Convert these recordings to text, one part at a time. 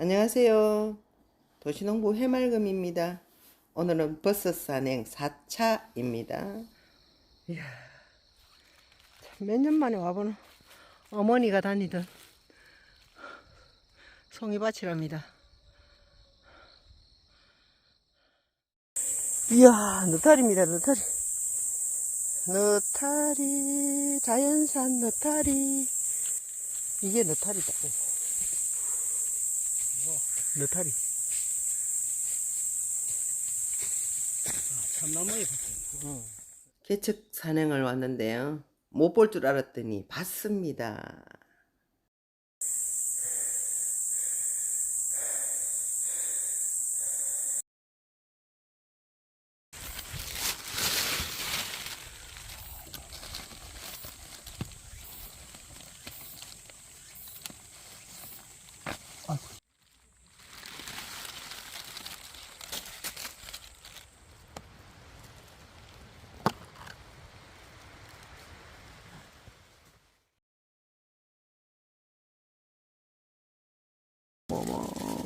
안녕하세요. 도시농부 해맑음입니다. 오늘은 버섯 산행 4차입니다. 이야, 몇 년 만에 와보는 어머니가 다니던 송이밭이랍니다. 이야, 느타리입니다, 느타리. 느타리, 자연산 느타리. 이게 느타리다. 느타리. 참나무에 개척 산행을 왔는데요. 못 볼 줄 알았더니 봤습니다.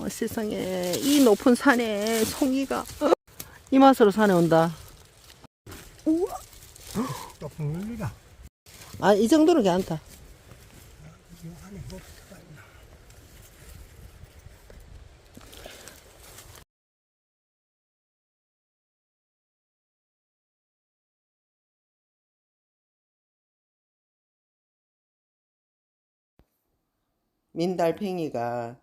세상에 이 높은 산에 송이가 어? 이 맛으로 산에 온다. 우와. 높은 열리가 아이 정도는 괜찮다. 민달팽이가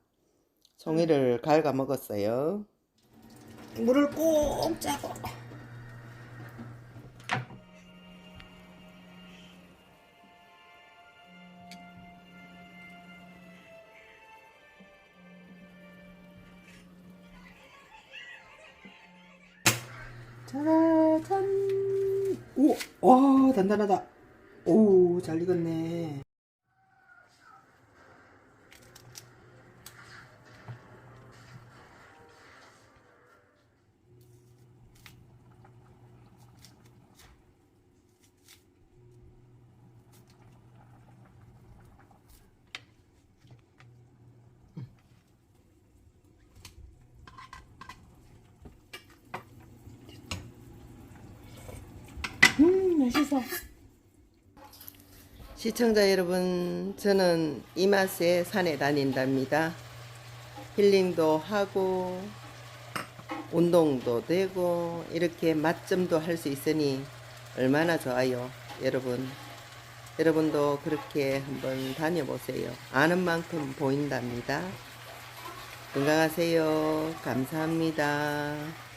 송이를 갉아 먹었어요. 물을 꼭 짜고. 짜잔. 오, 와, 단단하다. 오, 잘 익었네. 음, 맛있어. 시청자 여러분, 저는 이 맛에 산에 다닌답니다. 힐링도 하고, 운동도 되고, 이렇게 맛점도 할 수 있으니 얼마나 좋아요, 여러분. 여러분도 그렇게 한번 다녀보세요. 아는 만큼 보인답니다. 건강하세요. 감사합니다.